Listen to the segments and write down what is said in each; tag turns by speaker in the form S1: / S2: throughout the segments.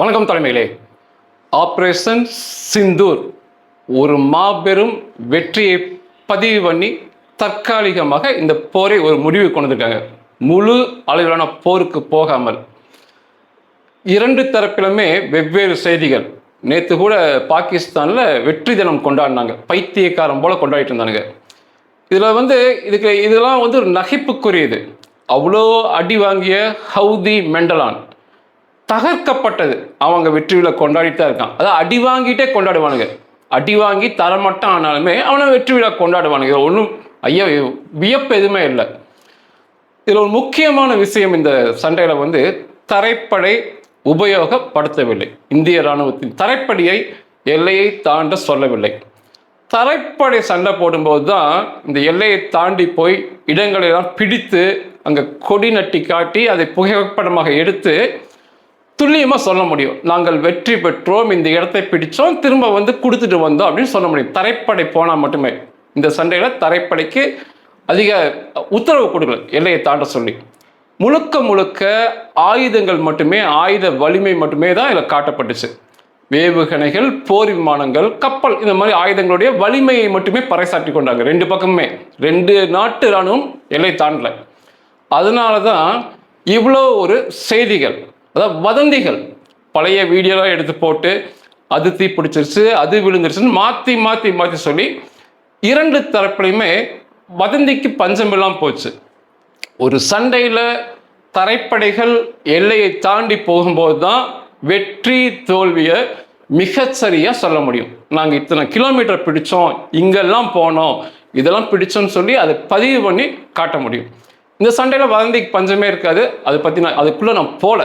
S1: வணக்கம் தலைமையிலே ஆப்ரேஷன் சிந்தூர் ஒரு மாபெரும் வெற்றியை பதிவு பண்ணி தற்காலிகமாக இந்த போரை ஒரு முடிவு கொண்டு வந்திருக்காங்க. முழு அளவிலான போருக்கு போகாமல் இரண்டு தரப்பிலுமே வெவ்வேறு செய்திகள். நேற்று கூட பாகிஸ்தானில் வெற்றி தினம் கொண்டாடினாங்க. பைத்தியக்காரன் போல கொண்டாடிட்டு இருந்தானுங்க. இதில் வந்து இதுக்கு இதெல்லாம் வந்து ஒரு நகைப்புக்குரியது. அவ்வளோ அடி வாங்கிய ஹவுதி மெண்டலான். தகர்க்கப்பட்டது. அவங்க வெற்றி விழா கொண்டாடிட்டு தான் இருக்கான். அதாவது அடி வாங்கிட்டே கொண்டாடுவானுங்க. அடி வாங்கி தரமட்டம் ஆனாலுமே அவனை வெற்றி விழா கொண்டாடுவானுங்க. இதில் ஒன்றும் ஐயா வியப்பு எதுவுமே இல்லை. இதில் ஒரு முக்கியமான விஷயம் இந்த சண்டையில் வந்து தரைப்படை உபயோகப்படுத்தவில்லை. இந்திய இராணுவத்தின் தரைப்படையை எல்லையை தாண்ட சொல்லவில்லை. தரைப்படை சண்டை போடும்போது தான் இந்த எல்லையை தாண்டி போய் இடங்களை எல்லாம் பிடித்து அங்கே கொடி நட்டி காட்டி அதை புகைப்படமாக எடுத்து துல்லியமாக சொல்ல முடியும். நாங்கள் வெற்றி பெற்றோம் இந்த இடத்தை பிடிச்சோம் திரும்ப வந்து கொடுத்துட்டு வந்தோம் அப்படின்னு சொல்ல முடியும். தரைப்படை போனால் மட்டுமே. இந்த சண்டையில் தரைப்படைக்கு அதிக உத்தரவு கொடுக்கல எல்லையை தாண்ட சொல்லி. முழுக்க முழுக்க ஆயுதங்கள் மட்டுமே ஆயுத வலிமை மட்டுமே தான் இதில் காட்டப்பட்டுச்சு. வேவுகணைகள் போர் விமானங்கள் கப்பல் இந்த மாதிரி ஆயுதங்களுடைய வலிமையை மட்டுமே பறைசாற்றி கொண்டாங்க. ரெண்டு பக்கமுமே. ரெண்டு நாட்டு இராணுவம் எல்லை தாண்டல. அதனால தான் இவ்வளோ ஒரு செய்திகள் அதாவது வதந்திகள். பழைய வீடியோலாம் எடுத்து போட்டு அது தீ பிடிச்சிருச்சு அது விழுந்துருச்சுன்னு மாற்றி மாற்றி மாற்றி சொல்லி இரண்டு தரப்புலையுமே வதந்திக்கு பஞ்சமெல்லாம் போச்சு. ஒரு சண்டையில் தரைப்படைகள் எல்லையை தாண்டி போகும்போது தான் வெற்றி தோல்வியை மிகச்சரியாக சொல்ல முடியும். நாங்கள் இத்தனை கிலோமீட்டர் பிடிச்சோம் இங்கெல்லாம் போனோம் இதெல்லாம் பிடிச்சோன்னு சொல்லி அதை பதிவு பண்ணி காட்ட முடியும். இந்த சண்டையில் வதந்திக்கு பஞ்சமே இருக்காது. அதை பற்றி நான் அதுக்குள்ளே நான் போகல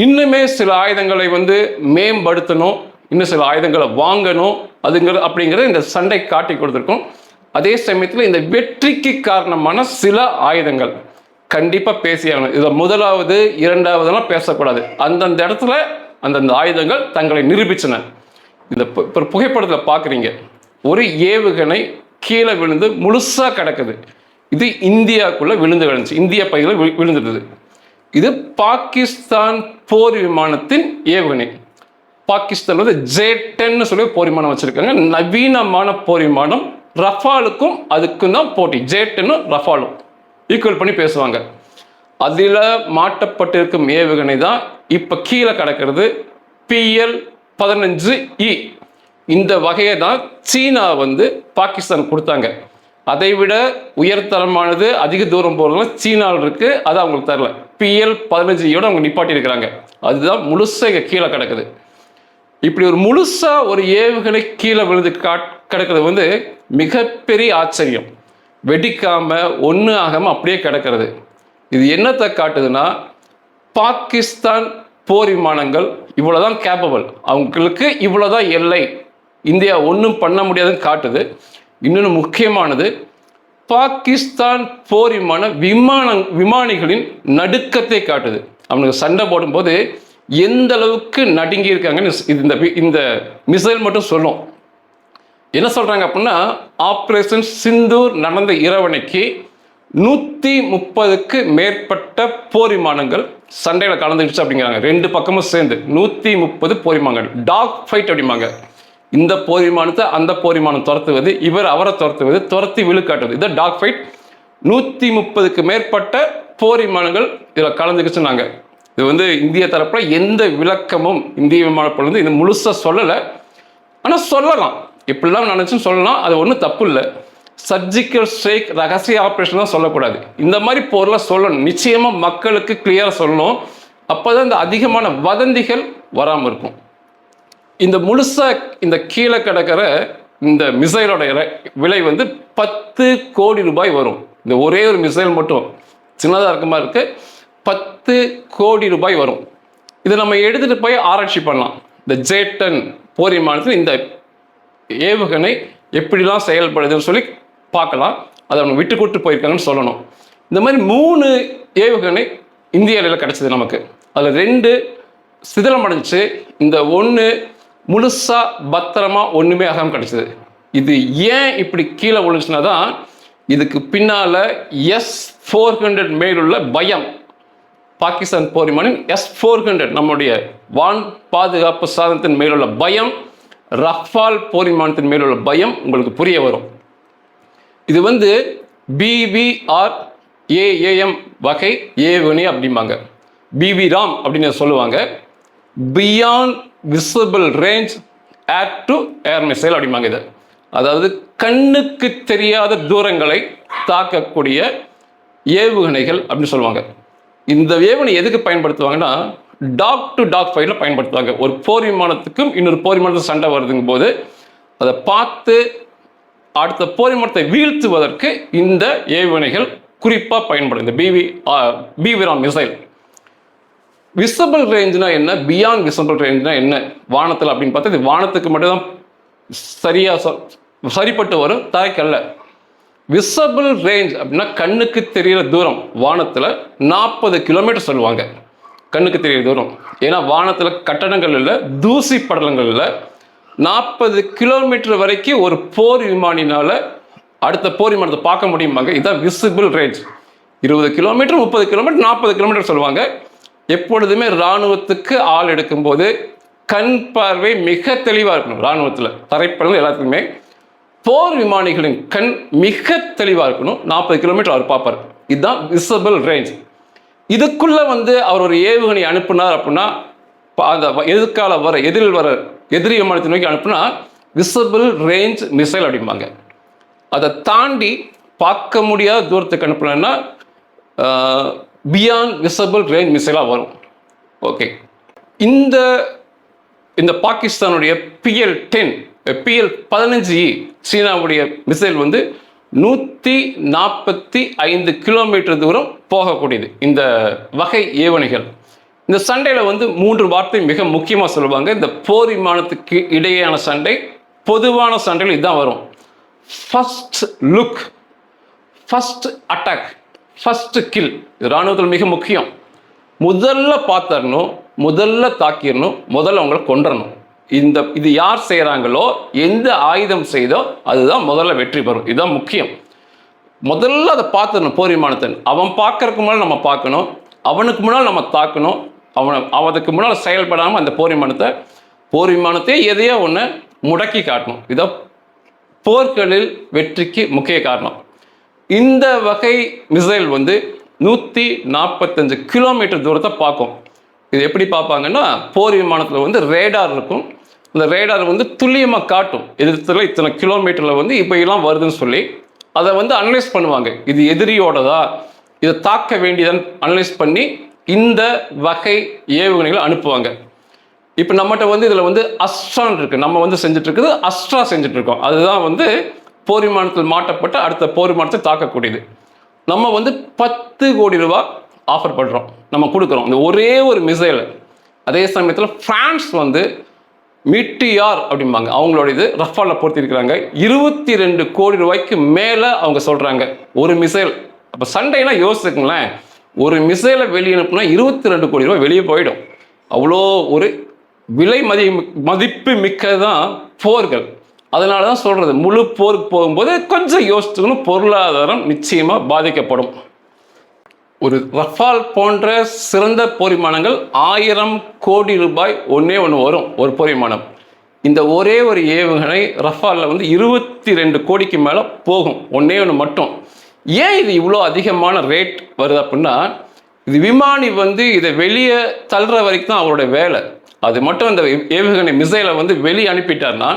S1: இன்னுமே சில ஆயுதங்களை வந்து மேம்படுத்தணும். இன்னும் சில ஆயுதங்களை வாங்கணும். அதுங்கிற அப்படிங்கிறத இந்த சண்டை காட்டி கொடுத்துருக்கோம். அதே சமயத்தில் இந்த வெற்றிக்கு காரணமான சில ஆயுதங்கள். கண்டிப்பாக பேசியாகணும். இதை முதலாவது இரண்டாவதெல்லாம் பேசக்கூடாது. அந்தந்த இடத்துல அந்தந்த ஆயுதங்கள் தங்களை நிரூபித்தன இந்த பு- இப்போ புகைப்படத்தில் பார்க்குறீங்க ஒரு ஏவுகணை கீழே விழுந்து முழுசாக கிடக்குது. இது இந்தியாவுக்குள்ளே விழுந்து விழுந்துச்சு இந்திய பகுதியில் விழுந்துடுது இது பாகிஸ்தான் போர் விமானத்தின் ஏவுகணை. பாகிஸ்தான் வந்து ஜே டென்னு சொல்லி போர் விமானம் வச்சிருக்காங்க. நவீனமான போர் விமானம் ரஃபாலுக்கும் அதுக்கும் தான் போட்டி. ஜே டென்னும் ரஃபாலும். ஈக்குவல் பண்ணி பேசுவாங்க. அதில் மாட்டப்பட்டிருக்கும் ஏவுகணை தான் இப்போ கீழே கிடக்கிறது பிஎல் பதினஞ்சு இ e. இந்த வகையை தான் சீனா வந்து பாகிஸ்தான் கொடுத்தாங்க. அதை விட உயர்தரமானது அதிக தூரம் போகிறதுலாம் சீனாவில் இருக்குது அது அவங்களுக்கு தரல. பிஎல் பதினஞ்சியோட அவங்க நிப்பாட்டி இருக்கிறாங்க அதுதான் முழுசாக இங்கே கீழே கிடக்குது. இப்படி ஒரு முழுசாக ஒரு ஏவுகணை கீழே விழுந்து காட் கிடக்கிறது வந்து மிகப்பெரிய ஆச்சரியம். வெடிக்காமல் ஒன்று ஆகாமல் அப்படியே கிடக்கிறது. இது என்னத்தை காட்டுதுன்னா பாகிஸ்தான் போர் விமானங்கள் இவ்வளோதான் கேப்பபிள் அவங்களுக்கு இவ்வளோதான் எல்லை. இந்தியா ஒன்றும் பண்ண முடியாதுன்னு காட்டுது. இன்னொன்று முக்கியமானது பாகிஸ்தான் போர் விமான விமான விமானிகளின் நடுக்கத்தை காட்டுது. அவனுக்கு சண்டை போடும்போது எந்த அளவுக்கு நடுங்கி இருக்காங்கன்னு இது இந்த வி- இந்த மிசைல் மட்டும் சொல்லும். என்ன சொல்கிறாங்க அப்படின்னா ஆப்ரேஷன் சிந்தூர் நடந்த இரவணைக்கு நூற்றி முப்பதுக்கு மேற்பட்ட போர் விமானங்கள் சண்டையில் கலந்துடுச்சு அப்படிங்கிறாங்க. ரெண்டு பக்கமும் சேர்ந்து நூற்றி முப்பது போர் விமானங்கள் டாக் ஃபைட் அப்படிம்பாங்க. இந்த போரிமானத்தை அந்த போரிமானம் துரத்துவது இவர் அவரை துரத்துவது துரத்தி விழுக்காட்டுவது இதை டாக் ஃபைட். நூற்றி முப்பதுக்கு மேற்பட்ட போரிமானங்கள் இதில் இதில் கலந்துக்கிச்சுனாங்க இது வந்து இந்திய தரப்பில் எந்த விளக்கமும் இந்திய விமானப்படை வந்து இது முழுசாக சொல்லலை. ஆனால் சொல்லலாம். இப்படிலாம் நினச்சும் சொல்லலாம். அது ஒன்றும் தப்பு இல்லை. சர்ஜிக்கல் ஸ்ட்ரைக் ரகசிய ஆப்ரேஷன் தான் சொல்லக்கூடாது. இந்த மாதிரி போர்லாம் சொல்லணும். நிச்சயமாக மக்களுக்கு கிளியராக சொல்லணும். அப்போ தான் இந்த அதிகமான வதந்திகள் வராமல் இருக்கும். இந்த முழுசாக இந்த கீழே கிடக்கிற இந்த மிசைலோட விலை வந்து பத்து கோடி ரூபாய் வரும். இந்த ஒரே ஒரு மிசைல் மட்டும். சின்னதாக இருக்க மாதிரி பத்து கோடி ரூபாய் வரும். இதை நம்ம எடுத்துகிட்டு போய் ஆராய்ச்சி பண்ணலாம். இந்த ஜேட்டன் போர் விமானத்தில் இந்த ஏவுகணை எப்படிலாம் செயல்படுதுன்னு சொல்லி பார்க்கலாம். அதை அவங்க விட்டு கொடுத்து போயிருக்காங்கன்னு சொல்லணும். இந்த மாதிரி மூணு ஏவுகணை இந்திய அளவில் கிடச்சிது நமக்கு. அதில் ரெண்டு சிதிலமடைஞ்சு இந்த ஒன்று முழுசாக பத்திரமா ஒன்றுமே ஆகாமல் கிடச்சிது. இது ஏன் இப்படி கீழே விழுந்துச்சுன்னா தான் இதுக்கு பின்னால் எஸ் ஃபோர் ஹண்ட்ரட் மேலுள்ள பயம். பாகிஸ்தான் போரிமானின் எஸ் ஃபோர் ஹண்ட்ரட் நம்முடைய வான் பாதுகாப்பு சாதனத்தின் மேலுள்ள பயம் ரஃபால் போரிமானத்தின் மேலுள்ள பயம் உங்களுக்கு புரிய வரும். இது வந்து பிவிஆர் ஏஏஎம் வகை ஏவுகணை அப்படிம்பாங்க. பிவி ராம் அப்படின்னு சொல்லுவாங்க. Beyond visible range air to air missile அப்படிம்பாங்க இது. அதாவது கண்ணுக்கு தெரியாத தூரங்களை தாக்கக்கூடிய ஏவுகணைகள் அப்படின்னு சொல்லுவாங்க. இந்த ஏவுகணை எதுக்கு பயன்படுத்துவாங்கன்னா டாக் டு டாக் ஃபைட்டில் பயன்படுத்துவாங்க. ஒரு போர் விமானத்துக்கும் இன்னொரு போர் விமானத்துக்கு சண்டை வருதுங்கும் போது அதை பார்த்து அடுத்த போர் விமானத்தை வீழ்த்துவதற்கு இந்த ஏவுகணைகள் குறிப்பாக பயன்படும் இந்த பிவி பிவிரான் மிசைல் விசபிள் ரேஞ்சுனா என்ன? பியாண்ட் விசபிள் ரேஞ்ச்னா என்ன? வானத்தில் அப்படின்னு பார்த்தா இது வானத்துக்கு மட்டும்தான் சரியா சரிப்பட்டு வரும் தரைக்கல்ல. விசபிள் ரேஞ்ச் அப்படின்னா கண்ணுக்கு தெரியிற தூரம். வானத்தில் நாற்பது கிலோமீட்டர் சொல்லுவாங்க. கண்ணுக்கு தெரியிற தூரம். ஏன்னா வானத்தில் கட்டடங்கள் இல்லை தூசி படலங்கள் இல்லை. நாற்பது கிலோமீட்டர் வரைக்கும் ஒரு போர் விமானினால் அடுத்த போர் விமானத்தை பார்க்க முடியுமாங்க? இதுதான் விசிபிள் ரேஞ்ச் இருபது கிலோமீட்டர் முப்பது கிலோமீட்டர் நாற்பது கிலோமீட்டர் சொல்லுவாங்க. எப்பொழுதுமே இராணுவத்துக்கு ஆள் எடுக்கும்போது கண் பார்வை மிக தெளிவாக இருக்கணும். இராணுவத்தில் தரைப்படங்கள் எல்லாத்துக்குமே. போர் விமானிகளின் கண் மிக தெளிவாக இருக்கணும். நாற்பது கிலோமீட்டர் அவர் பார்ப்பார். இதுதான் விசபிள் ரேஞ்ச். இதுக்குள்ளே வந்து அவர் ஒரு ஏவுகணை அனுப்புனார் அப்படின்னா அந்த வ- எதிர்கால வர எதிரில் வர எதிரி விமானத்தை நோக்கி அனுப்புனா விசபிள் ரேஞ்ச் மிசைல் அப்படிம்பாங்க. அதை தாண்டி பார்க்க முடியாத தூரத்துக்கு அனுப்புனா பியாண்ட் விசபிள் ரேஞ்ச் மிசைலாக வரும். ஓகே இந்த இந்த பாகிஸ்தானுடைய பிஎல் டென் பிஎல் பதினஞ்சு e சீனாவுடைய மிசைல் வந்து நூற்றி நாற்பத்தி ஐந்து கிலோமீட்டர் தூரம் போகக்கூடியது. இந்த வகை ஏவணிகள் இந்த சண்டையில் வந்து மூன்று வார்த்தை மிக முக்கியமாக சொல்லுவாங்க. இந்த போர் விமானத்துக்கு இடையேயான சண்டை பொதுவான சண்டையில் இதுதான் வரும். First look first attack first kill இராணுவத்தில் மிக முக்கியம். முதல்ல பார்த்தரணும் முதல்ல தாக்கிடணும் முதல்ல அவங்களை கொன்றணும் இந்த இது யார் செய்கிறாங்களோ எந்த ஆயுதம் செய்தோ அதுதான் முதல்ல வெற்றி பெறும். இதுதான் முக்கியம். முதல்ல அதை பார்த்துடணும் போர்விமானத்தை அவன் பார்க்கறதுக்கு முன்னால் நம்ம பார்க்கணும் அவனுக்கு முன்னால் நம்ம தாக்கணும். அவனை அவனுக்கு முன்னால் செயல்படாமல் அந்த போர் விமானத்தை போர் விமானத்தையே எதையோ ஒன்று முடக்கி காட்டணும். இதான் போர்களில் வெற்றிக்கு முக்கிய காரணம். இந்த வகை மிசைல் வந்து நூற்றி நாற்பத்தஞ்சு கிலோமீட்டர் தூரத்தை பார்க்கும். இது எப்படி பார்ப்பாங்கன்னா போர் விமானத்தில் வந்து ரேடார் இருக்கும். அந்த ரேடார் வந்து துல்லியமாக காட்டும். எதிர்த்துல இத்தனை கிலோமீட்டரில் வந்து இப்போ எல்லாம் வருதுன்னு சொல்லி அதை வந்து அனலைஸ் பண்ணுவாங்க. இது எதிரியோடதா? இதை தாக்க வேண்டியதான் அனலைஸ் பண்ணி இந்த வகை ஏவுகணைகளை அனுப்புவாங்க. இப்போ நம்மகிட்ட வந்து இதில் வந்து அஸ்ட்ரான் இருக்குது நம்ம வந்து செஞ்சுட்ருக்குது அஸ்ட்ரா செஞ்சுட்ருக்கோம் அதுதான் வந்து போர் விமானத்தில் அடுத்த போர் விமானத்தை தாக்கக்கூடியது. நம்ம வந்து பத்து கோடி ரூபா ஆஃபர் பண்ணுறோம் நம்ம கொடுக்குறோம். இந்த ஒரே ஒரு மிசைல் அதே சமயத்தில் ஃப்ரான்ஸ் வந்து மிட்டியார் அப்படிம்பாங்க. அவங்களோட இது ரஃபாலில் பொறுத்திருக்கிறாங்க இருபத்தி ரெண்டு கோடி ரூபாய்க்கு மேலே அவங்க சொல்கிறாங்க ஒரு மிசைல் அப்போ சண்டைனா யோசிச்சுங்களேன் ஒரு மிசைலை வெளியே அனுப்புனா இருபத்தி ரெண்டு கோடி ரூபாய் வெளியே போயிடும். அவ்வளோ ஒரு விலை மதி மதிப்பு மிக்கதான் போர்கள். அதனால தான் சொல்கிறது முழு போருக்கு போகும்போது கொஞ்சம் யோசிச்சுக்கணும் பொருளாதாரம் நிச்சயமாக பாதிக்கப்படும். ஒரு ரஃபால் போன்ற சிறந்த போரிமானங்கள் ஆயிரம் கோடி ரூபாய் ஒன்றே ஒன்று வரும் ஒரு போரிமானம். இந்த ஒரே ஒரு ஏவுகணை ரஃபாலில் வந்து இருபத்தி ரெண்டு கோடிக்கு மேலே போகும் ஒன்றே ஒன்று மட்டும். ஏன் இது இவ்வளோ அதிகமான ரேட் வருது அப்படின்னா இது விமானி வந்து இதை வெளியே தள்ளுற வரைக்கும் தான் அவரோட வேலை. அது மட்டும் இந்த ஏவுகணை மிசைலை வந்து வெளியே அனுப்பிட்டார்னா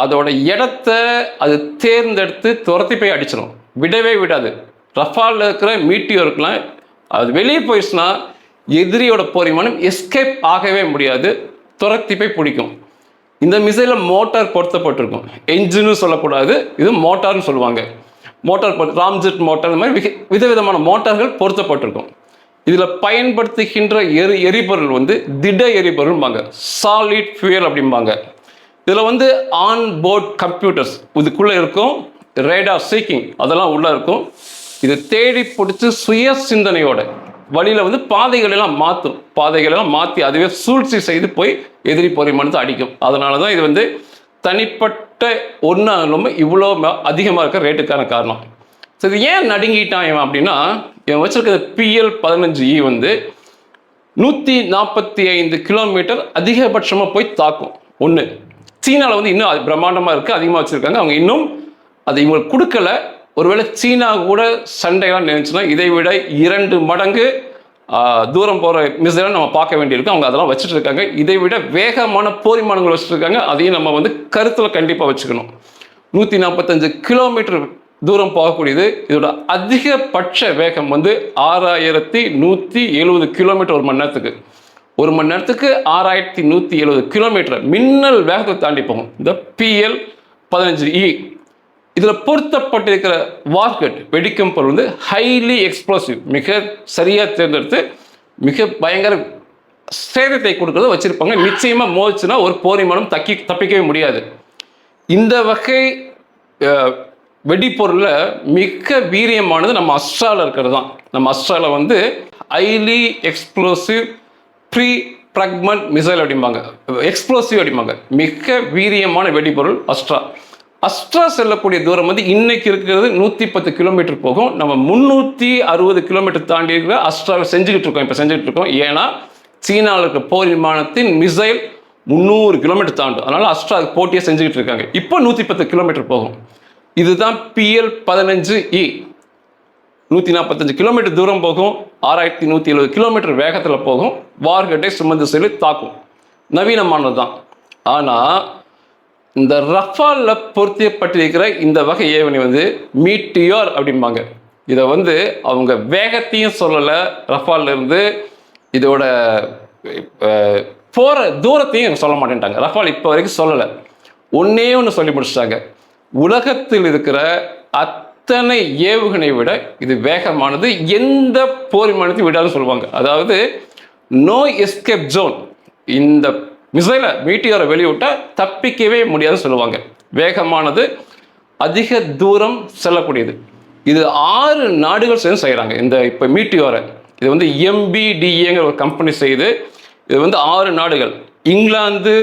S1: அதோட இடத்த அது தேர்ந்தெடுத்து துரத்தி போய் அடிச்சிடும் விடவே விடாது. ரஃபாலில் இருக்கிற மீட்டியோருக்குலாம் அது வெளியே போயிடுச்சுன்னா எதிரியோட போரிமானம் எஸ்கேப் ஆகவே முடியாது. துரத்தி போய் பிடிக்கும். இந்த மிசைலில் மோட்டார் பொருத்தப்பட்டிருக்கும். என்ஜின்னு சொல்லக்கூடாது. இது மோட்டார்னு சொல்லுவாங்க. மோட்டார் பொருத்த- ராம்ஜெட் மோட்டார் இந்த மாதிரி விதவிதமான மோட்டார்கள் பொருத்தப்பட்டிருக்கும். இதில் பயன்படுத்துகின்ற எரி எரிபொருள் வந்து திட எரிபொருள்பாங்க சாலிட் ஃபியூயல் அப்படிம்பாங்க. இதில் வந்து ஆன் போர்ட் கம்ப்யூட்டர்ஸ் இதுக்குள்ளே இருக்கும் ரேடா சீக்கிங் அதெல்லாம் உள்ளே இருக்கும். இது தேடி பிடிச்சி சுய சிந்தனையோட வழியில் வந்து பாதைகளெல்லாம் மாற்றும் பாதைகளெல்லாம் மாற்றி அதுவே சூழ்ச்சி செய்து போய் எதிரி பொறிமானத்தை அடிக்கும். அதனால தான் இது வந்து தனிப்பட்ட ஒன்றாலும் இவ்வளோ அதிகமாக இருக்க ரேட்டுக்கான காரணம். சரி இது ஏன் நடுங்கிட்டான் இவன் அப்படின்னா இவன் வச்சிருக்கிற பிஎல் பதினஞ்சு இ வந்து நூற்றி நாற்பத்தி ஐந்து கிலோமீட்டர் அதிகபட்சமாக போய் தாக்கும். ஒன்று சீனாவில் வந்து இன்னும் அது பிரம்மாண்டமாக இருக்குது அதிகமாக வச்சுருக்காங்க. அவங்க இன்னும் அதை இவங்களுக்கு கொடுக்கல. ஒருவேளை சீனா கூட சண்டைலாம் நினைச்சுன்னா இதை விட இரண்டு மடங்கு தூரம் போகிற மிசைலாம் நம்ம பார்க்க வேண்டியிருக்கு. அவங்க அதெல்லாம் வச்சுட்டு இருக்காங்க. இதை விட வேகமான போரிமானங்கள் வச்சுட்டு இருக்காங்க. அதையும் நம்ம வந்து கருத்தில் கண்டிப்பாக வச்சுக்கணும். நூற்றி நாற்பத்தஞ்சு கிலோமீட்டர் தூரம் போகக்கூடியது. இதோட அதிகபட்ச வேகம் வந்து ஆறாயிரத்தி நூற்றி எழுபது கிலோமீட்டர் ஒரு மணி நேரத்துக்கு. ஒரு மணி நேரத்துக்கு ஆறாயிரத்தி நூற்றி எழுபது கிலோமீட்டர் மின்னல் வேகத்தை தாண்டி போகும். இந்த பிஎல் பதினஞ்சு இ e. இதில் பொருத்தப்பட்டிருக்கிற வார்கெட் வெடிக்கும் பொருள் வந்து ஹைலி எக்ஸ்ப்ளோசிவ் மிக சரியாக தேர்ந்தெடுத்து மிக பயங்கர சேதத்தை கொடுக்கறத வச்சுருப்பாங்க. நிச்சயமாக மோதிச்சுன்னா ஒரு போர் தக்கி தப்பிக்கவே முடியாது. இந்த வகை வெடிப்பொருளில் மிக வீரியமானது நம்ம அஸ்ட்ராவில் இருக்கிறது தான். நம்ம அஸ்ட்ராவில் வந்து highly explosive pre fragment missile அப்படிம்பாங்க. எக்ஸ்ப்ளோசிவ் அப்படிம்பாங்க. மிக வீரியமான வெடிபொருள் அஸ்ட்ரா அஸ்ட்ரா செல்லக்கூடிய தூரம் வந்து இன்னைக்கு இருக்கிறது நூற்றி பத்து கிலோமீட்டர் போகும். நம்ம முந்நூற்றி அறுபது கிலோமீட்டர் தாண்டி இருக்கிற அஸ்ட்ராவை செஞ்சுக்கிட்டு இருக்கோம். இப்போ செஞ்சுக்கிட்டு இருக்கோம். ஏன்னா சீனாவில் இருக்கிற போர் விமானத்தின் மிசைல் முந்நூறு கிலோமீட்டர் தாண்டும். அதனால் அஸ்ட்ரா போட்டியை செஞ்சுக்கிட்டு இருக்காங்க. இப்போ நூற்றி பத்து கிலோமீட்டர் போகும். இதுதான் பிஎல் பதினஞ்சு இ e. நூற்றி நாற்பத்தஞ்சு கிலோமீட்டர் தூரம் போகும். ஆறாயிரத்தி நூற்றி எழுபது கிலோமீட்டர் வேகத்தில் போகும். வார்கட்டை சுமந்து செல்லி தாக்கும். நவீனமானது தான் ஆனால் இந்த ரஃபாலில் பொருத்தப்பட்டிருக்கிற இந்த வகை ஏவணி வந்து மீட்டியோர் அப்படிம்பாங்க. இதை வந்து அவங்க வேகத்தையும் சொல்லலை. ரஃபால்ல இருந்து இதோட போற தூரத்தையும் சொல்ல மாட்டேன்ட்டாங்க. ரஃபால் இப்போ வரைக்கும் சொல்லலை. ஒன்னே ஒன்று சொல்லி முடிச்சிட்டாங்க. உலகத்தில் இருக்கிற அத்தனை ஏவுகணை விட இது வேகமானது எந்த போர் விமானத்தையும் விடாதுன்னு சொல்லுவாங்க. அதாவது நோ எஸ்கேப் ஜோன் இந்த மிசைலை மீட்டியோரை வெளியிட்டா தப்பிக்கவே முடியாதுன்னு சொல்லுவாங்க. வேகமானது அதிக தூரம் செல்லக்கூடியது. இது ஆறு நாடுகள் சேர்ந்து செய்கிறாங்க இந்த இப்போ மீட்டியோரை இது வந்து எம்பிடிஏங்கிற ஒரு கம்பெனி செய்து இது வந்து ஆறு நாடுகள். England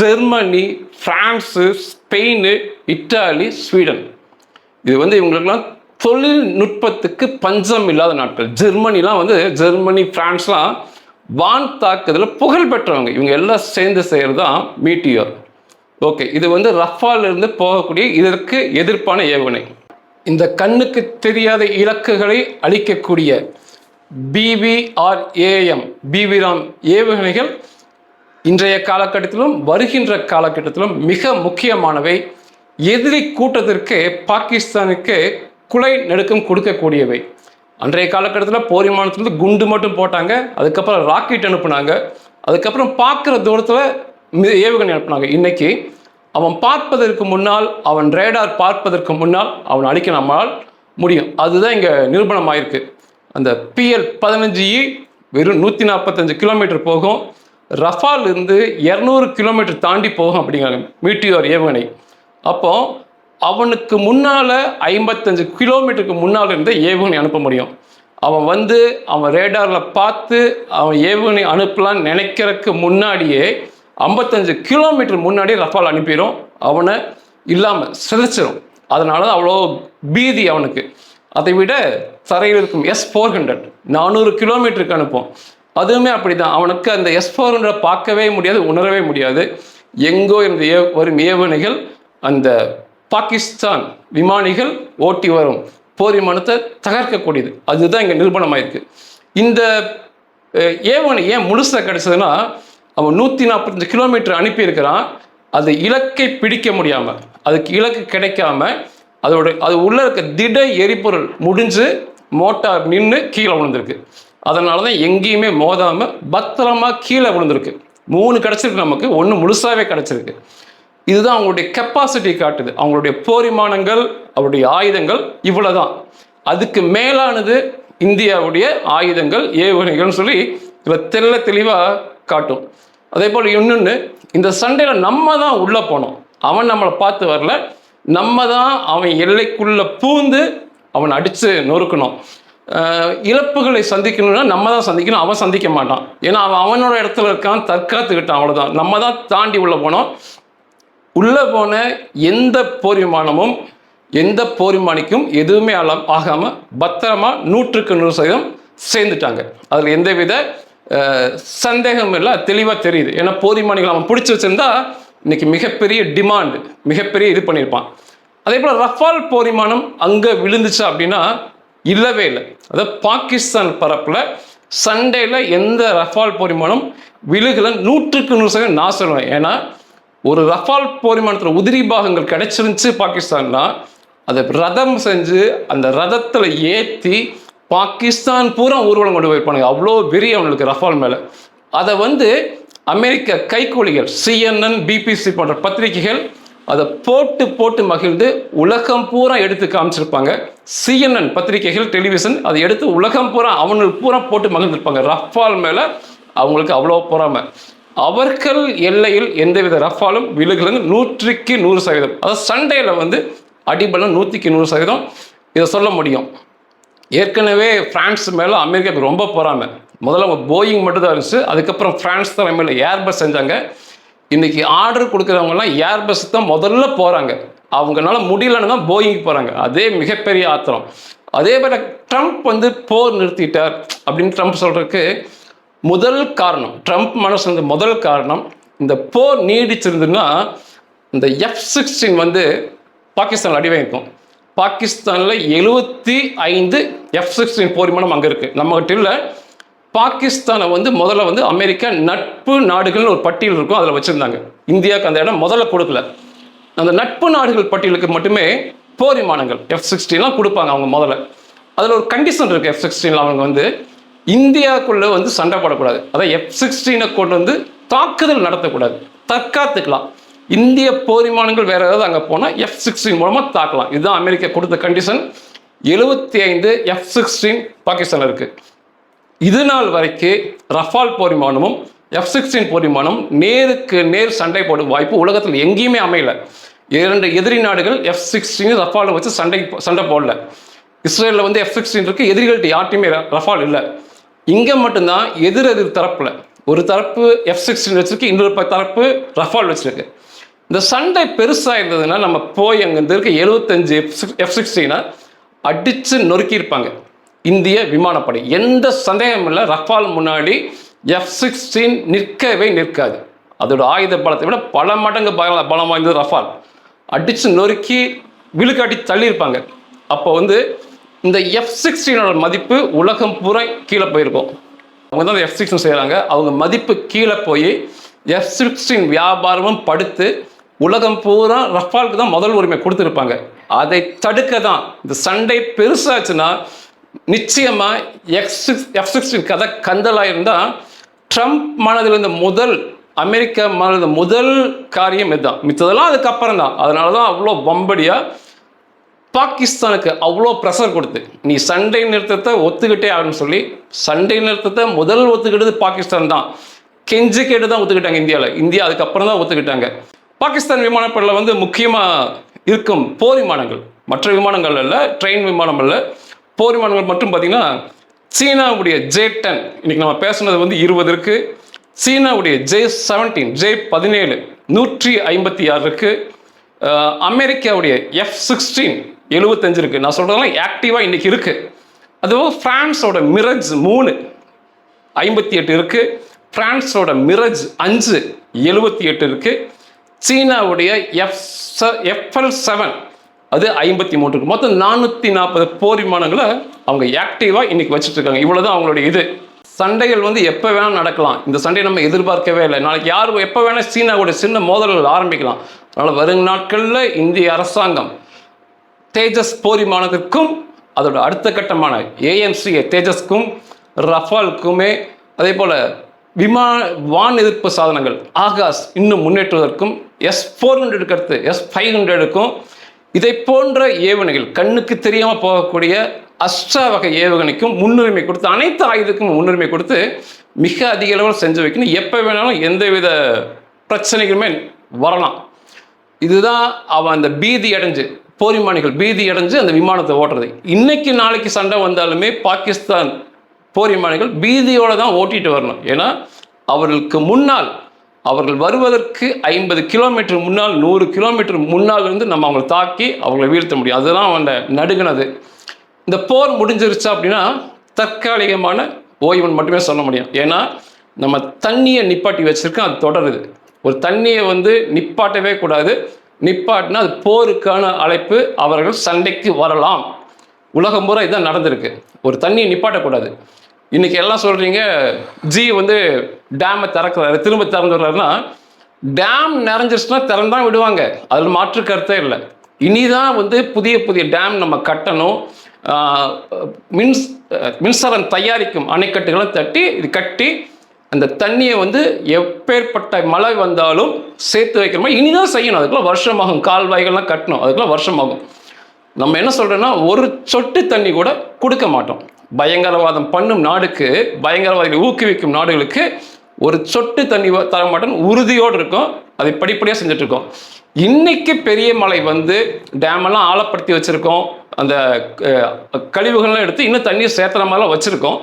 S1: Germany France Spain Italy Sweden. இது வந்து இவங்களுக்குலாம் தொழில்நுட்பத்துக்கு பஞ்சம் இல்லாத நாட்கள். ஜெர்மனிலாம் வந்து ஜெர்மனி பிரான்ஸ்லாம் வான் தாக்குதலில் புகழ் பெற்றவங்க. இவங்க எல்லாம் சேர்ந்து செய்கிறது தான் மீட்டியோர். ஓகே இது வந்து ரஃபால இருந்து போகக்கூடிய இதற்கு எதிர்ப்பான ஏவுகணை. இந்த கண்ணுக்கு தெரியாத இலக்குகளை அளிக்கக்கூடிய பிவிஆர்ஏஎம் பிவிராம் ஏவுகணைகள் இன்றைய காலகட்டத்திலும் வருகின்ற காலகட்டத்திலும் மிக முக்கியமானவை. எதிரி கூட்டத்திற்கு பாகிஸ்தானுக்கு குலை நடுக்கம் கொடுக்கக்கூடியவை. அன்றைய காலகட்டத்தில் போர் விமானத்துலேருந்து குண்டு மட்டும் போட்டாங்க அதுக்கப்புறம் ராக்கெட் அனுப்புனாங்க அதுக்கப்புறம் பார்க்குற தூரத்தில் ஏவுகணை அனுப்புனாங்க. இன்னைக்கு அவன் பார்ப்பதற்கு முன்னால் அவன் ரேடார் பார்ப்பதற்கு முன்னால் அவன் அழிக்க நம்மால் முடியும். அதுதான் இங்கே நிரூபணமாயிருக்கு. அந்த பிஎல் பதினஞ்சு e வெறும் நூற்றி நாற்பத்தஞ்சு கிலோமீட்டர் போகும். ரஃபால் இருந்து இரநூறு கிலோமீட்டர் தாண்டி போகும் அப்படிங்கிறாங்க. மீட்டியோர் ஏவுகணை. அப்போ அவனுக்கு முன்னால் ஐம்பத்தஞ்சு கிலோமீட்டருக்கு முன்னால் இருந்து ஏவுகணை அனுப்ப முடியும். அவன் வந்து அவன் ரேடாரில் பார்த்து அவன் ஏவுகணை அனுப்பலான்னு நினைக்கிறதுக்கு முன்னாடியே ஐம்பத்தஞ்சு கிலோமீட்டர் முன்னாடி ரஃபால் அனுப்பிடும் அவனை இல்லாமல் சிதைச்சிரும். அதனால தான் அவ்வளோ பீதி அவனுக்கு. அதை விட தரையில் இருக்கும் எஸ் ஃபோர் ஹண்ட்ரட் நானூறு கிலோமீட்டருக்கு அனுப்பும். அதுவுமே அப்படிதான். அவனுக்கு அந்த எஸ் ஃபோர் ஹண்ட்ரட் பார்க்கவே முடியாது உணரவே முடியாது. எங்கோ இருந்து ஏ வரும் ஏவுகணைகள் அந்த பாகிஸ்தான் விமானிகள் ஓட்டி வரும். போர் விமானத்தை தகர்க்கக்கூடியது. அதுதான் இங்கே நிரூபணமாயிருக்கு இந்த அஹ், ஏவுகணை ஏன் முழுசாக கிடைச்சதுன்னா அவன் நூற்றி நாற்பத்தஞ்சு கிலோமீட்டர் அனுப்பியிருக்கிறான். அது இலக்கை பிடிக்க முடியாமல் அதுக்கு இலக்கு கிடைக்காம அதோட அது உள்ளே இருக்க திட எரிபொருள் முடிஞ்சு மோட்டார் நின்று கீழே விழுந்திருக்கு. அதனால தான் எங்கேயுமே மோதாமல் பத்திரமா கீழே விழுந்திருக்கு. மூணு கிடச்சிருக்கு நமக்கு ஒன்று முழுசாகவே கிடச்சிருக்கு. இதுதான் அவங்களுடைய கெப்பாசிட்டி காட்டுது. அவங்களுடைய போரிமானங்கள் அவருடைய ஆயுதங்கள் இவ்வளோதான் அதுக்கு மேலானது இந்தியாவுடைய ஆயுதங்கள் ஏவுகணைகள்னு சொல்லி இதில் தெல்ல தெளிவாக காட்டும். அதே போல் இன்னொன்று இந்த சண்டையில் நம்ம தான் உள்ளே போனோம். அவன் நம்மளை பார்த்து வரல. நம்ம தான் அவன் எல்லைக்குள்ளே பூந்து அவனை அடித்து நொறுக்கணும் இழப்புகளை சந்திக்கணும்னா நம்ம தான் சந்திக்கணும். அவன் சந்திக்க மாட்டான். ஏன்னா அவன் அவனோட இடத்துல இருக்கான் தற்காத்துக்கிட்டான் அவ்வளோதான் நம்ம தான் தாண்டி உள்ளே போனோம். உள்ளே போன எந்த போர் விமானமும் எந்த போர் விமானிக்கும் எதுவுமே அலம் ஆகாமல் பத்திரமா நூற்றுக்கு நூறு சதவீதம் சேர்ந்துட்டாங்க. அதில் எந்தவித அஹ், சந்தேகம் இல்லை தெளிவாக தெரியுது. ஏன்னா போர் விமானிகள் அவன் பிடிச்சி வச்சிருந்தா இன்னைக்கு மிகப்பெரிய டிமாண்டு மிகப்பெரிய இது பண்ணியிருப்பான் அதே போல் ரஃபால் போர் விமானம் அங்கே விழுந்துச்சு அப்படின்னா இல்லவே இல்லை. அதாவது பாகிஸ்தான் பரப்பில் சண்டேல எந்த ரஃபால் போர் விமானம் விழுகலை நூற்றுக்கு நூறு சதவீதம் நான் சொல்லுவேன் ஏன்னா ஒரு ரஃபால் போர் விமானத்தில் உதிரி பாகங்கள் கிடைச்சிருந்துச்சு பாகிஸ்தான்னா அதை ரதம் செஞ்சு அந்த ரதத்தில் ஏற்றி பாகிஸ்தான் பூரா ஊர்வலம் கொண்டு போயிருப்பானுங்க. அவ்வளோ வெறி அவங்களுக்கு ரஃபால் மேலே. அதை வந்து அமெரிக்க கைக்கூலிகள் சிஎன்என் பிபிசி போன்ற பத்திரிகைகள் அதை போட்டு போட்டு மகிழ்ந்து உலகம் பூரா எடுத்து காமிச்சிருப்பாங்க. சிஎன்என் பத்திரிகைகள் டெலிவிஷன் அதை எடுத்து உலகம் பூரா அவங்களுக்கு பூரா போட்டு மகிழ்ந்திருப்பாங்க. ரஃபால் மேலே அவங்களுக்கு அவ்வளோ பொறாமை. அவர்கள் எல்லையில் எந்தவித ரஃபாலும் விழுகலன்னு நூற்றுக்கு நூறு சதவீதம். அதாவது சண்டேல வந்து அடிபலம் நூற்றிக்கு நூறு சதவீதம் இதை சொல்ல முடியும். ஏற்கனவே பிரான்ஸ் மேலே அமெரிக்காவுக்கு ரொம்ப பொறாமை. முதல்ல அவங்க போயிங் மட்டும் தான் இருந்துச்சு. அதுக்கப்புறம் ஃப்ரான்ஸ் தான் மேலே ஏர்பஸ் செஞ்சாங்க. இன்றைக்கி ஆர்டர் கொடுக்குறவங்கலாம் ஏர்பஸ் தான் முதல்ல போகிறாங்க அவங்களால முடியலன்னு தான் போயிங் போகிறாங்க அதே மிகப்பெரிய ஆத்திரம். அதே போல் ட்ரம்ப் வந்து போர் நிறுத்திட்டார் அப்படின்னு ட்ரம்ப் சொல்கிறதுக்கு முதல் காரணம் ட்ரம்ப் மனசு வந்து முதல் காரணம் இந்த போர் நீடிச்சிருந்துன்னா இந்த எஃப் சிக்ஸ்டீன் வந்து பாகிஸ்தான் அடி வாங்கிக்கும். பாகிஸ்தானில் எழுபத்தி ஐந்து எஃப் சிக்ஸ்டீன் போர் விமானம் அங்கே இருக்குது நம்மகிட்ட இல்லை. பாகிஸ்தானை வந்து முதல்ல வந்து அமெரிக்கா நட்பு நாடுகள்னு ஒரு பட்டியல் இருக்கும் அதில் வச்சுருந்தாங்க. இந்தியாவுக்கு அந்த இடம் முதல்ல கொடுக்கல. அந்த நட்பு நாடுகள் பட்டியலுக்கு மட்டுமே போர் விமானங்கள் எஃப் சிக்ஸ்டீன்லாம் கொடுப்பாங்க அவங்க முதல்ல. அதில் ஒரு கண்டிஷன் இருக்குது எஃப் சிக்ஸ்டீனில் அவங்க வந்து. இந்தியாவுக்குள்ளே வந்து சண்டை போடக்கூடாது. அதான் எஃப் சிக்ஸ்டீனை கொண்டு வந்து தாக்குதல் நடத்தக்கூடாது. தற்காத்துக்கலாம். இந்திய போரிமானங்கள் வேறு ஏதாவது அங்கே போனால் எஃப் சிக்ஸ்டீன் மூலமாக தாக்கலாம். இதுதான் அமெரிக்கா கொடுத்த கண்டிஷன் எழுபத்தி ஐந்து எஃப் சிக்ஸ்டீன் பாகிஸ்தானில் இருக்குது இது நாள் வரைக்கும் ரஃபால் போரிமானமும் எஃப் சிக்ஸ்டீன் போரிமானம் நேருக்கு நேர் சண்டை போடும் வாய்ப்பு உலகத்தில் எங்கேயுமே அமையல. இரண்டு எதிரி நாடுகள் எஃப் சிக்ஸ்டீன் ரஃபாலை வச்சு சண்டை சண்டை போடல. இஸ்ரேலில் வந்து எஃப் சிக்ஸ்டீன் இருக்குது எதிரிகள்கிட்ட யார்ட்டையுமே ரஃபால் இல்லை. இங்கே மட்டும்தான் எதிர் எதிர் தரப்பில். ஒரு தரப்பு எஃப் சிக்ஸ்டீன் வச்சிருக்கு இன்னொரு தரப்பு ரஃபால் வச்சிருக்கு. இந்த சண்டை பெருசாக இருந்ததுன்னா நம்ம போய் அங்கே இருக்க எழுபத்தஞ்சு எஃப் எஃப் சிக்ஸ்டீனை அடித்து நொறுக்கியிருப்பாங்க இந்திய விமானப்படை. எந்த சந்தேகமும் இல்லை. ரஃபால் முன்னாடி எஃப் சிக்ஸ்டீன் நிற்கவே நிற்காது. அதோட ஆயுத பலத்தை விட பல மடங்கு பல பலம் வாய்ந்தது ரஃபால் அடித்து நொறுக்கி விழுக்காட்டி தள்ளியிருப்பாங்க. அப்போ வந்து இந்த எஃப் சிக்ஸ்டீனோட மதிப்பு உலகம் பூரா கீழே போயிருக்கும். அவங்க தான் எஃப் சிக்ஸ்டின் செய்கிறாங்க அவங்க மதிப்பு கீழே போய் எஃப் சிக்ஸ்டீன் வியாபாரமும் படுத்து உலகம் பூரா ரஃபாலுக்கு தான் முதல் உரிமை கொடுத்துருப்பாங்க. அதை தடுக்க தான் இந்த சண்டை பெருசாச்சுன்னா நிச்சயமாக எஃப் சிக்ஸ் எஃப் சிக்ஸ்டீன் கதை கந்தலாயிருந்தால் ட்ரம்ப் மனதில் இருந்த முதல் அமெரிக்கா மனதில் முதல் காரியம் இதுதான். மித்ததெல்லாம் அதுக்கப்புறம் தான் அதனால தான் அவ்வளோ பம்படியாக பாகிஸ்தானுக்கு அவ்வளோ ப்ரெஷர் கொடுத்து. நீ சண்டை நிறுத்தத்தை ஒத்துக்கிட்டே ஆகணும்னு சொல்லி சண்டை நிறுத்தத்தை முதல் ஒத்துக்கிட்டது பாகிஸ்தான் தான். கெஞ்சு கேட்டு தான் ஒத்துக்கிட்டாங்க இந்தியாவில் இந்தியா அதுக்கப்புறம் தான் ஒத்துக்கிட்டாங்க. பாகிஸ்தான் விமானப்படையில் வந்து முக்கியமாக இருக்கும் போர் விமானங்கள். மற்ற விமானங்கள் அல்ல ட்ரெயின் விமானம் அல்ல. போர் விமானங்கள் மட்டும் பார்த்தீங்கன்னா சீனாவுடைய ஜே டென் இன்னைக்கு நம்ம பேசுனது வந்து இருபது இருக்கு. சீனாவுடைய ஜே செவன்டீன் ஜே பதினேழு நூற்றி ஐம்பத்தி ஆறு இருக்கு. அமெரிக்காவுடைய எஃப் சிக்ஸ்டீன் எழுபத்தஞ்சு இருக்கு. நான் சொல்றதெல்லாம் ஆக்டிவாக இன்னைக்கு இருக்கு. அதுவும் பிரான்ஸோட மிரஜ் மூணு. ஐம்பத்தி எட்டு இருக்கு. பிரான்ஸோட மிரஜ் அஞ்சு. எழுபத்தி எட்டு இருக்கு. சீனாவுடைய எஃப் எஃப்எல் செவன் அது ஐம்பத்தி மூணு இருக்கு. மொத்தம் நானூற்றி நாற்பது போர் விமானங்களை அவங்க ஆக்டிவாக இன்னைக்கு வச்சுட்டு இருக்காங்க இவ்வளவுதான் அவங்களுடைய இது. சண்டைகள் வந்து எப்போ வேணால் நடக்கலாம். இந்த சண்டையை நம்ம எதிர்பார்க்கவே இல்லை. நாளைக்கு யார் எப்போ வேணால் சீனாவோட சின்ன மோதல்கள் ஆரம்பிக்கலாம். அதனால் வரும் நாட்களில் இந்திய அரசாங்கம் தேஜஸ் போரிமானதுக்கும் அதோட அடுத்த கட்டமான ஏஎம்சி தேஜஸ்க்கும் ரஃபாலுக்குமே அதே போல் விமான வான் எதிர்ப்பு சாதனங்கள் ஆகாஷ் இன்னும் முன்னேற்றுவதற்கும் எஸ் ஃபோர் ஹண்ட்ரடுக்கு அடுத்து எஸ் ஃபைவ் ஹண்ட்ரடுக்கும் இதை போன்ற ஏவுகணைகள் கண்ணுக்கு தெரியாமல் போகக்கூடிய அஸ்ட்ரா வகை ஏவுகணைக்கும் முன்னுரிமை கொடுத்து அனைத்து ஆயுதத்துக்கும் முன்னுரிமை கொடுத்து மிக அதிக அளவில் செஞ்சு வைக்கணும். எப்போ வேணாலும் எந்தவித பிரச்சனைகளுமே வரலாம். இதுதான் அவன் அந்த பீதி அடைஞ்சு போர் விமானிகள் பீதி அடைஞ்சு அந்த விமானத்தை ஓட்டுறது. இன்னைக்கு நாளைக்கு சண்டை வந்தாலுமே பாகிஸ்தான் போர் விமானிகள் தான் ஓட்டிட்டு வரணும். ஏன்னா அவர்களுக்கு முன்னால் அவர்கள் வருவதற்கு ஐம்பது கிலோமீட்டர் முன்னால் நூறு கிலோமீட்டர் முன்னால் இருந்து நம்ம அவங்களை தாக்கி அவங்களை வீழ்த்த முடியும். அதுதான் அந்த நடுங்கினது. இந்த போர் முடிஞ்சிருச்சு அப்படின்னா தற்காலிகமான ஓய்வுன்னு மட்டுமே சொல்ல முடியும். ஏன்னா நம்ம தண்ணியை நிப்பாட்டி வச்சிருக்கோம் அது தொடருது. ஒரு தண்ணியை வந்து நிப்பாட்டவே கூடாது. நிப்பாட்டினா அது போருக்கான அழைப்பு அவர்கள் சண்டைக்கு வரலாம். உலகம் பூரா இதுதான் நடந்திருக்கு. ஒரு தண்ணியை நிப்பாட்டக்கூடாது. இன்னைக்கு எல்லாம் சொல்றீங்க ஜி வந்து டேமை திறக்கிறாரு திரும்ப திறந்து விடுறாருன்னா டேம் நிறைஞ்சிருச்சுன்னா திறந்தான் விடுவாங்க. அதில் மாற்று கருத்தே இல்லை. இனிதான் வந்து புதிய புதிய டேம் நம்ம கட்டணும். மின்ஸ் மின்சாரம் தயாரிக்கும் அணைக்கட்டுகளை தட்டி இது கட்டி அந்த தண்ணியை வந்து எப்பேற்பட்ட மழை வந்தாலும் சேர்த்து வைக்கிற மாதிரி இனிதான் செய்யணும். அதுக்குள்ளே வருஷமாகும். கால்வாய்கள்லாம் கட்டணும். அதுக்குள்ளே வருஷமாகும். நம்ம என்ன சொல்கிறோன்னா ஒரு சொட்டு தண்ணி கூட கொடுக்க மாட்டோம். பயங்கரவாதம் பண்ணும் நாடுக்கு பயங்கரவாதிகளை ஊக்குவிக்கும் நாடுகளுக்கு ஒரு சொட்டு தண்ணி தர மாட்டோம்னு உறுதியோடு இருக்கும். அதை படிப்படியாக செஞ்சுட்ருக்கோம் இன்னைக்கு பெரிய மழை வந்து டேமெல்லாம் ஆழப்படுத்தி வச்சுருக்கோம். அந்த கழிவுகள்லாம் எடுத்து இன்னும் தண்ணியை சேர்த்துற மாதிரிலாம் வச்சுருக்கோம்.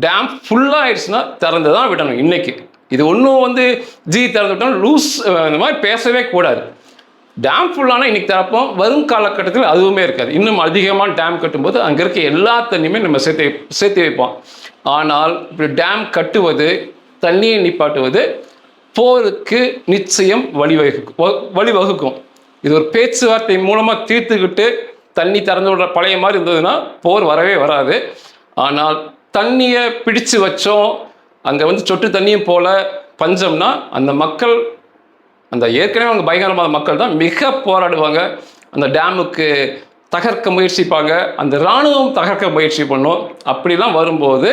S1: டேம் ஃபுல்லாக ஆயிடுச்சுன்னா திறந்து தான் விடணும் இன்னைக்கு. இது ஒன்றும் வந்து ஜி திறந்து விட்டோம் லூஸ் இந்த மாதிரி பேசவே கூடாது. டேம் ஃபுல்லானா இன்றைக்கி திறப்போம். வரும் காலகட்டத்தில் அதுவுமே இருக்காது. இன்னும் அதிகமாக டேம் கட்டும்போது அங்கே இருக்க எல்லா தண்ணியுமே நம்ம சேர்த்து சேர்த்து வைப்போம். ஆனால் இப்படி டேம் கட்டுவது தண்ணியை நிப்பாட்டுவது போருக்கு நிச்சயம் வழிவகு வ- வழிவகுக்கும். இது ஒரு பேச்சுவார்த்தை மூலமாக தீர்த்துக்கிட்டு தண்ணி திறந்து விடுற பழைய மாதிரி இருந்ததுன்னா போர் வரவே வராது. ஆனால் தண்ணியை பிடிச்சு வச்சோம். அங்கே வந்து சொட்டு தண்ணியும் போல பஞ்சம்னா அந்த மக்கள் அந்த ஏற்கனவே அவங்க பயங்கரமான மக்கள் தான் மிக போராடுவாங்க. அந்த டேமுக்கு தகர்க்க முயற்சிப்பாங்க. அந்த இராணுவம் தகர்க்க முயற்சி பண்ணும். அப்படிலாம் வரும்போது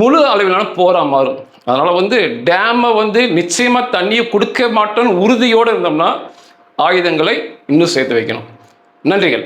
S1: முழு அளவிலான போரா மாறும். அதனால் வந்து டேமை வந்து நிச்சயமாக தண்ணியை கொடுக்க மாட்டோம்னு உறுதியோடு இருந்தோம்னா ஆயுதங்களை இன்னும் சேர்த்து வைக்கணும். நன்றிகள்.